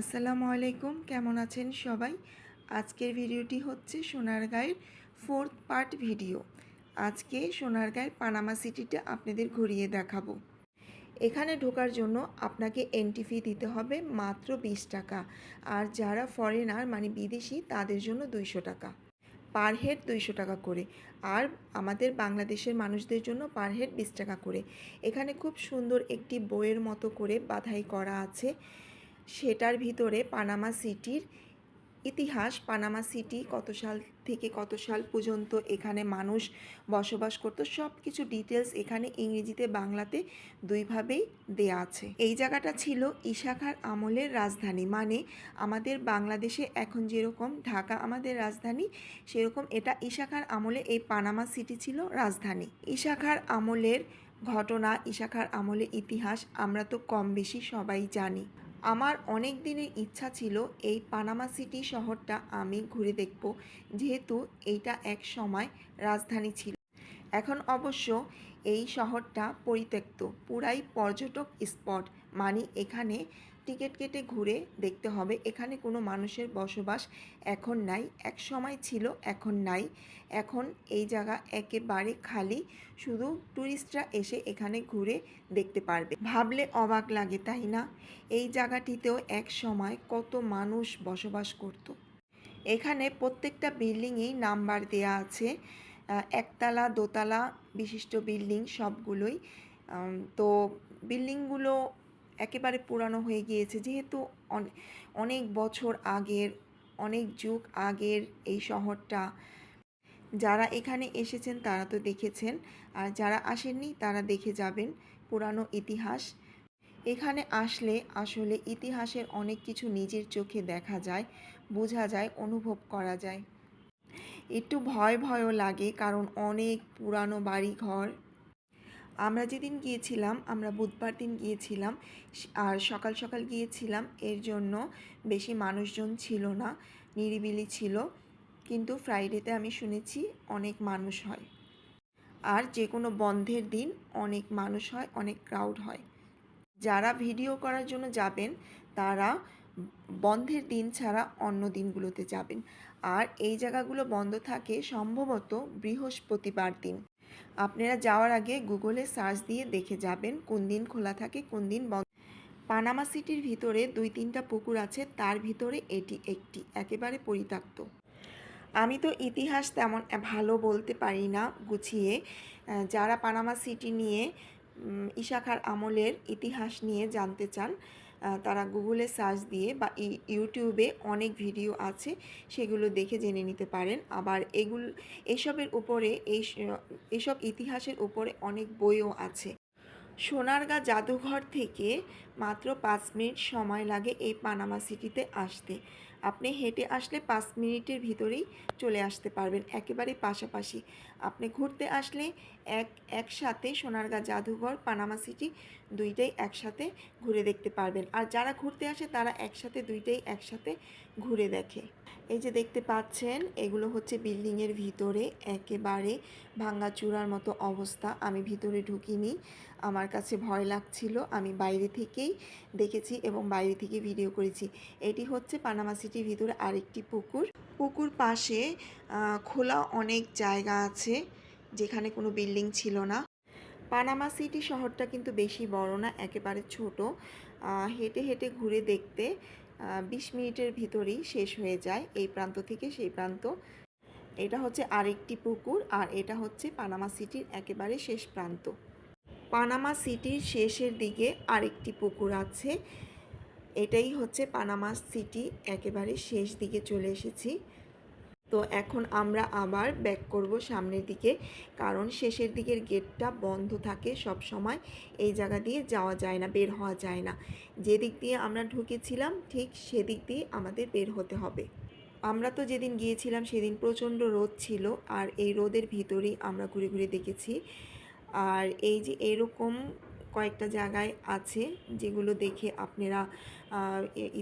আসসালামু আলাইকুম, কেমন আছেন সবাই? আজকের ভিডিওটি হচ্ছে সোনারগাঁয়ের ফোর্থ পার্ট ভিডিও আজকে সোনারগাঁয়ের পানামা সিটিটা আপনাদের ঘুরিয়ে দেখাবো। এখানে ঢোকার জন্য আপনাকে এন্ট্রি ফি দিতে হবে মাত্র বিশ টাকা। আর যারা ফরেনার মানে বিদেশি, তাদের জন্য দুইশো টাকা। পার হেড দুইশো টাকা করে। আর আমাদের বাংলাদেশের মানুষদের জন্য পার হেড বিশ টাকা করে। এখানে খুব সুন্দর একটি বইয়ের মতো করে বাধাই করা আছে। সেটার ভিতরে পানামা সিটির ইতিহাস, পানামা সিটি কত সাল থেকে কত সাল পর্যন্ত এখানে মানুষ বসবাস করতো সব কিছু ডিটেলস এখানে ইংরেজিতে, বাংলাতে দুইভাবেই দেয়া আছে। এই জায়গাটা ছিল ইশাখার আমলের রাজধানী মানে আমাদের বাংলাদেশে এখন যেরকম, ঢাকা আমাদের রাজধানী, সেরকম এটা ইশাখার আমলে এই পানামা সিটি ছিল রাজধানী। ইশাখার আমলের ঘটনা, ইশাখার আমলের ইতিহাস আমরা তো কম বেশি সবাই জানি। আমার অনেক দিনের ইচ্ছা ছিল এই পানামা সিটি শহরটা আমি ঘুরে দেখব, যেহেতু এইটা এক সময় রাজধানী ছিল। এখন অবশ্য এই শহরটা পরিত্যক্ত, পুরাই পর্যটক স্পট মানে এখানে টিকিট কেটে ঘুরে দেখতে হবে। এখানে কোনো মানুষের বসবাস এখন নাই। এক সময় ছিল, এখন নাই। এখন এই জায়গা একেবারে খালি। শুধু ট্যুরিস্টরা এসে এখানে ঘুরে দেখতে পারবে। ভাবলে অবাক লাগে, তাই না? এই জায়গাটিতেও এক সময় কত মানুষ বসবাস করত। এখানে প্রত্যেকটা বিল্ডিংয়েই নাম্বার দেয়া আছে। একতলা, দোতলা বিশিষ্ট বিল্ডিং সবগুলোই। তো বিল্ডিংগুলো একেবারে পুরানো হয়ে গিয়েছে। যেহেতু অন- অনেক বছর আগের, অনেক যুগ আগের এই শহরটা, যারা এখানে এসেছেন তারা তো দেখেছেন, আর যারা আসেননি তারা দেখে যাবেন পুরানো ইতিহাস। এখানে আসলে আসলে ইতিহাসের অনেক কিছু নিজের চোখে দেখা যায়, বোঝা যায়, অনুভব করা যায়। একটু ভয় ভয়ও লাগে কারণ অনেক পুরানো বাড়ি ঘর আমরা যেদিন গিয়েছিলাম, আমরা বুধবার দিন গিয়েছিলাম আর সকাল সকাল গিয়েছিলাম, এর জন্য বেশি মানুষজন ছিল না, নিরিবিলি ছিল, কিন্তু ফ্রাইডেতে আমি শুনেছি অনেক মানুষ হয়। আর যে কোনো বন্ধের দিন অনেক মানুষ হয়, অনেক ক্রাউড হয়। যারা ভিডিও করার জন্য যাবেন, তারা বন্ধের দিন ছাড়া অন্য দিনগুলোতে যাবেন। আর এই জায়গাগুলো বন্ধ থাকে সম্ভবত বৃহস্পতিবার দিন। আপনারা যাওয়ার আগে গুগলে সার্চ দিয়ে দেখে যাবেন কোন দিন খোলা থাকে, কোন দিন বন্ধ। পানামা সিটির ভিতরে দুই তিনটা পুকুর আছে, তার ভিতরে এটি একটি, একেবারে পরিত্যক্ত। আমি তো ইতিহাস তেমন ভালো বলতে পারি না, গুছিয়ে যারা পানামা সিটি নিয়ে ইশাখার আমলের ইতিহাস নিয়ে জানতে চান তারা গুগলে সার্চ দিয়ে বা ইউটিউবে অনেক ভিডিও আছে, সেগুলো দেখে জেনে নিতে পারেন। আবার এগুলো, এসবের উপরে এই এসব ইতিহাসের উপরে অনেক বইও আছে। সোনারগাঁ জাদুঘর থেকে মাত্র পাঁচ মিনিট সময় লাগে এই পানামা সিটিতে আসতে। আপনি হেঁটে আসলে পাঁচ মিনিটের ভিতরেই চলে আসতে পারবেন। একেবারে পাশাপাশি আপনি ঘুরতে আসলে এক, একসাথে সোনারগাঁ জাদুঘর, পানামা সিটি দুইটাই একসাথে ঘুরে দেখতে পারবেন। আর যারা ঘুরতে আসে তারা একসাথে দুইটাই একসাথে ঘুরে দেখে। এই যে দেখতে পাচ্ছেন, এগুলো হচ্ছে বিল্ডিংয়ের ভিতরে। একেবারে ভাঙ্গাচুরার মতো অবস্থা। আমি ভিতরে ঢুকিনি। আমার কাছে ভয় লাগছিল। আমি বাইরে থেকেই দেখেছি এবং বাইরে থেকে ভিডিও করেছি। এটি হচ্ছে পানামা সিটির ভিতরে আরেকটি পুকুর। পুকুর পাশে খোলা অনেক জায়গা আছে, যেখানে কোনো বিল্ডিং ছিল না। পানামা সিটি শহরটা কিন্তু বেশি বড় না, একেবারে ছোট। হেঁটে হেঁটে ঘুরে দেখতে বিশ মিনিটের ভিতরেই শেষ হয়ে যায় এই প্রান্ত থেকে সেই প্রান্ত। এটা হচ্ছে আরেকটি পুকুর আর এটা হচ্ছে পানামা সিটির একেবারে শেষ প্রান্ত। পানামা সিটির শেষের দিকে আরেকটি পুকুর আছে। এটাই হচ্ছে পানামা সিটি, একেবারে শেষ দিকে চলে এসেছি। তো এখন আমরা আবার ব্যাক করব সামনের দিকে, কারণ শেষের দিকের গেটটা বন্ধ থাকে সব সময় এই জায়গা দিয়ে যাওয়া যায় না, বের হওয়া যায় না। যেদিক দিয়ে আমরা ঢুকেছিলাম, ঠিক সেদিক দিয়ে আমাদের বের হতে হবে। আমরা তো যেদিন গিয়েছিলাম, সেদিন প্রচণ্ড রোদ ছিল, আর এই রোদের ভিতরেই আমরা ঘুরে ঘুরে দেখেছি আর এই যে এরকম কয়েকটা জায়গায় আছে যেগুলো দেখে আপনারা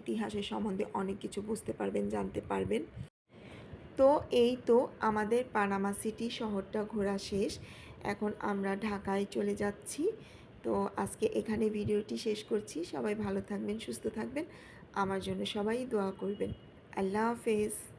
ইতিহাসের সম্বন্ধে অনেক কিছু বুঝতে পারবেন, জানতে পারবেন। তো এই তো আমাদের পানামা সিটি শহরটা ঘোরা শেষ। এখন আমরা ঢাকায় চলে যাচ্ছি। তো আজকে এখানে ভিডিওটি শেষ করছি। সবাই ভালো থাকবেন, সুস্থ থাকবেন। আমার জন্য সবাই দোয়া করবেন। আল্লাহ হাফেজ।